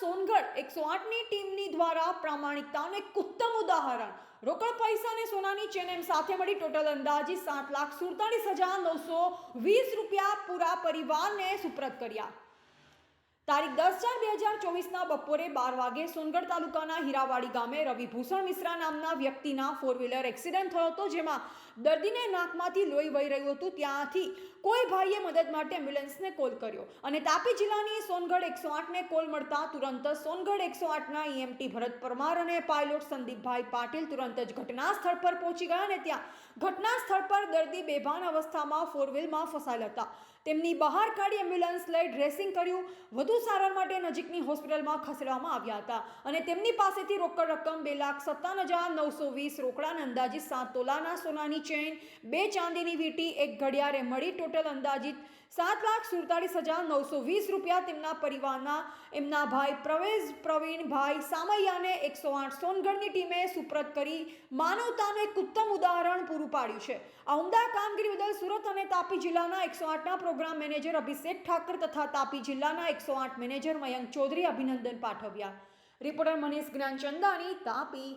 સોનગઢ એકસો આઠની ટીમની દ્વારા પ્રામાણિકતાનું એક ઉત્તમ ઉદાહરણ. રોકડ પૈસા અને સોનાની ચેન એમ સાથે મળી ટોટલ અંદાજિત સાત લાખ સુડતાલીસ હજાર નવસો વીસ રૂપિયા પૂરા પરિવારને સુપ્રત કર્યા. તારીખ દસ ચાર બે હજાર ચોવીસના બપોરે બાર વાગે સોનગઢ તાલુકાના હીરાવાડી ગામે રવિભૂષણ મિશ્રા નામના વ્યક્તિના ફોર વ્હીલર એક્સિડન્ટ થયો હતો, જેમાં દર્દીને નાકમાંથી લોહી વહી રહ્યું હતું. ત્યાંથી કોઈ ભાઈએ મદદ માટે એમ્બ્યુલન્સને કોલ કર્યો અને તાપી જિલ્લાની સોનગઢ એકસો આઠને કોલ મળતા તુરંત સોનગઢ એકસો આઠના ઈએમટી ભરત પરમાર અને પાયલોટ સંદીપભાઈ પાટીલ તુરંત જ ઘટના સ્થળ પર પહોંચી ગયા અને ત્યાં ઘટના સ્થળ પર દર્દી બેભાન અવસ્થામાં ફોરવ્હીલમાં ફસાયેલા હતા. તેમની બહાર કાઢી એમ્બ્યુલન્સ લઈ ડ્રેસિંગ કર્યું, વધુ સારવાર માટે નજીકની હોસ્પિટલમાં ખસેડવામાં આવ્યા હતા અને તેમની પાસેથી રોકડ રકમ બે લાખ સત્તાવન હજાર નવસો વીસ રોકડાના અંદાજિત સાત તોલાના સોનાની ચેન, બે ચાંદીની વીંટી, એક ઘડિયાળે મળી ટોટલ અંદાજિત સાત લાખ સુડતાલીસ હજાર નવસો વીસ રૂપિયા તેમના પરિવારના એમના ભાઈ પ્રવેશ પ્રવીણભાઈ સામૈયાને એકસો આઠ સોનગઢની ટીમે સુપ્રત કરી માનવતાનું એક ઉત્તમ ઉદાહરણ પૂરું પાડ્યું છે. આ ઉમદા કામગીરી બદલ સુરત અને તાપી જિલ્લાના એકસો આઠના પ્રોગ્રામ મેનેજર અભિષેક ઠાકર તથા તાપી જિલ્લાના એકસો આઠ મેનેજર મયંક ચૌધરી અભિનંદન પાઠવ્યા. રિપોર્ટર મનીષ જ્ઞાનચંદાની તાપી